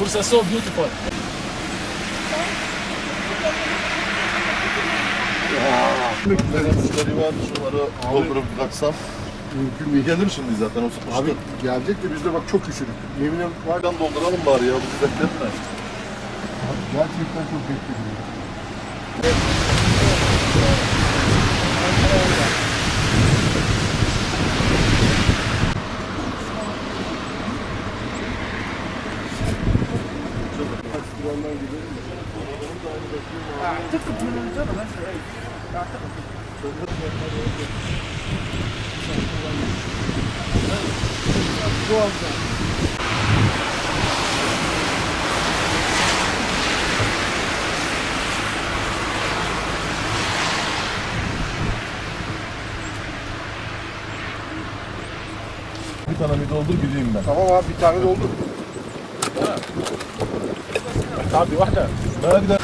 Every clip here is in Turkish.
Bursa so beautiful. Benim müşteri var. Şunları doldurup bıraksam. Mümkün değil. Gelir şimdi zaten o sıkıştı. Abi gelecek de biz de bak çok üşüdük. Yeminim var. Buradan dolduralım bari ya. Bizi bekletme. Gerçekten çok bekledim. Bir tane bir doldur gideyim ben. Tamam abi bir tane doldu. Tabii واحدة. Ben gidelim.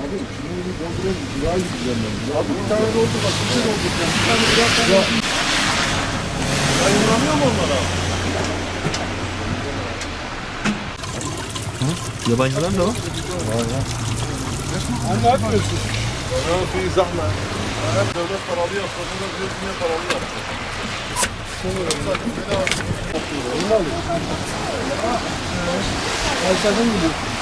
Abi şimdi bir doldurayım. Güzel gideceğim ben. Abi bir tane doldu bak. Bir tane doldu. Bir tane biraz daha. Yayınlanıyor mu onlara? Yabancılar da var. Anne atmıyorsun. Ya bir zahmet. Hep devlet paralı yapsa. Bunu diyor niye paralı? Onu da alayım. Aşağıdan gidiyor.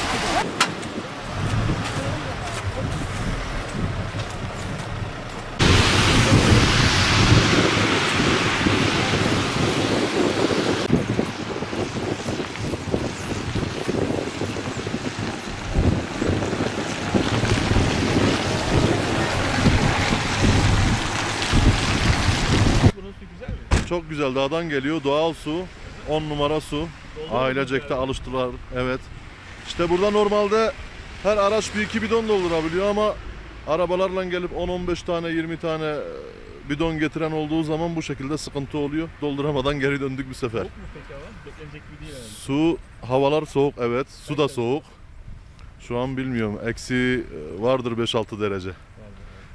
Çok güzel dağdan geliyor. Doğal su. 10 numara su. Ailecekte alıştılar. Evet. İşte burada normalde her araç bir iki bidon doldurabiliyor ama arabalarla gelip 10-15 tane 20 tane e, bidon getiren olduğu zaman bu şekilde sıkıntı oluyor. Dolduramadan geri döndük bir sefer. Soğuk mu peki hava? Beklenecek gibi değil yani. Su, havalar soğuk evet. Su da soğuk. Şu an bilmiyorum. Eksi e, vardır 5-6 derece.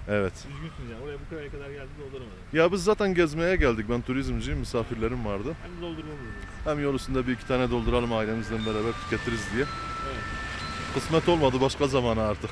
Evet. Üzgünsünüz yani. Oraya bu kadar kadar geldi dolduramadınız. Ya biz zaten gezmeye geldik. Ben turizmciyim. Misafirlerim vardı. Hem doldurmamız. Hem yol üstünde bir iki tane dolduralım ailemizle beraber tüketiriz diye. Evet. Kısmet olmadı başka zamana artık.